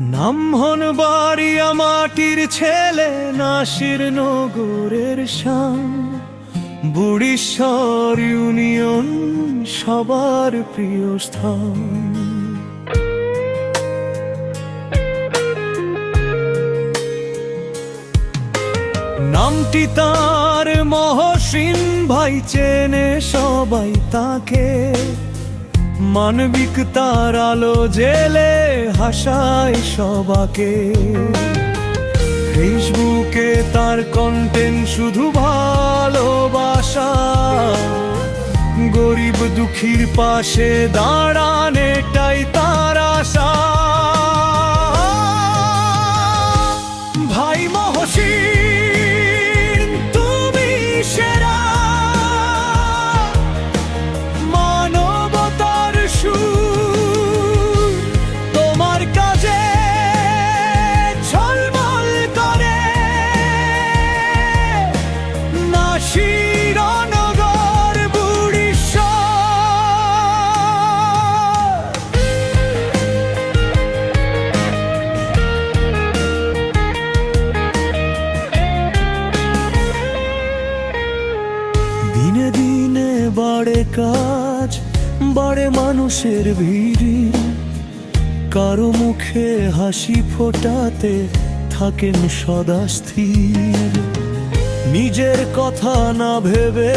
ব্রাহ্মণ বাড়িয়া মাটির ছেলে, নাসির নগরের শান বুড়িশ্বর ইউনিয়ন সবার প্রিয় স্থান। নামটি তার মহসিন ভাই চেনে সবাই তাকে। মানবিক তার আলো জেলে হাসায় সবাকে। ফেসবুকে তার কন্টেন্ট শুধু ভালোবাসা। গরিব দুঃখীর পাশে দাঁড়ান এটাই কাজ বাড়ে মানুষের ভিড়। কারও মুখে হাসি ফোটাতে থাকেন সদা স্থির। নিজের কথা না ভেবে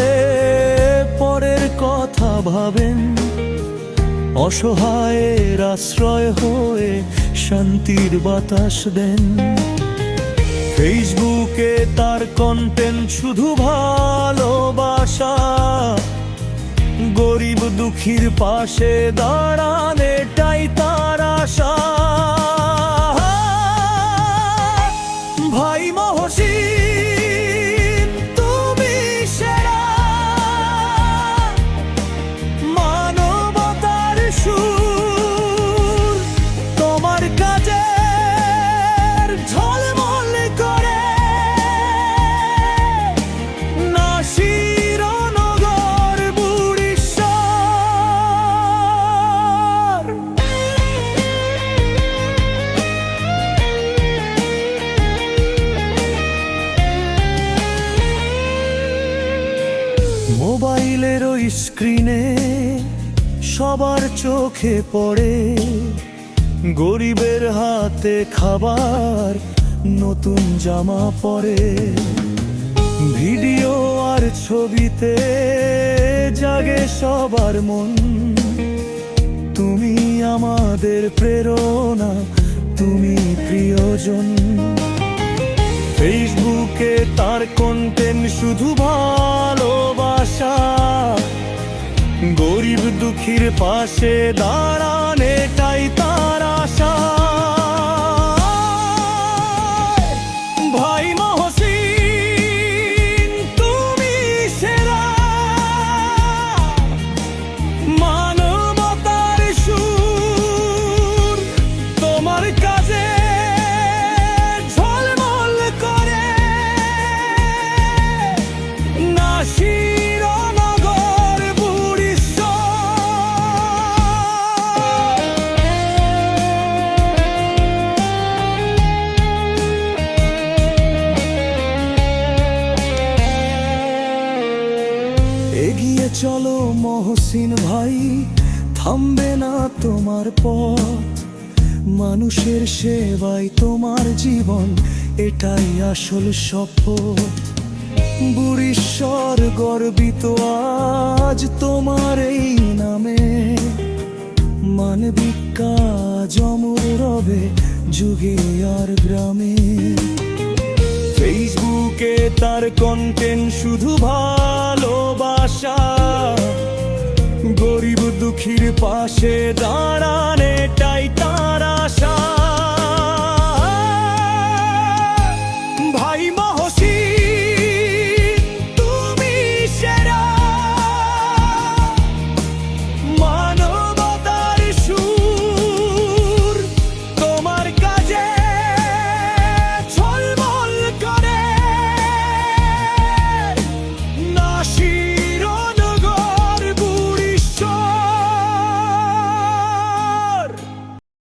পরের কথা ভাবেন। অসহায়ের আশ্রয় হয়ে শান্তির বাতাস দেন। ফেসবুকে তার কন্টেন্ট শুধু ভালোবাসা। দুঃখীর পাশে দাঁড়ান এটাই তার আশা। ভাই মহসিন মোবাইলের ওই স্ক্রিনে সবার চোখে পড়ে। গরিবের হাতে খাবার, নতুন জামা পরে। ভিডিও আর ছবিতে জাগে সবার মন। তুমি আমাদের প্রেরণা, তুমি প্রিয়জন। ফেসবুকে তার কন্টেন্ট শুধু ভালোবাসা। গরিব দুঃখীর পাশে দাঁড়ান। চলো মহসিন ভাই, থামবে না তোমার পথ। মানুষের সেবায় তোমার জীবন, এটাই আসল শপথ। বুড়িশ্বর গর্বিত আজ তোমার এই নামে। মানবিক কাজ অমর রবে যুগে আর গ্রামে। ফেসবুকে তার কন্টেন্ট শুধু ভালোবাসা দুঃখীর পাশে দাঁড়ানে টাই তার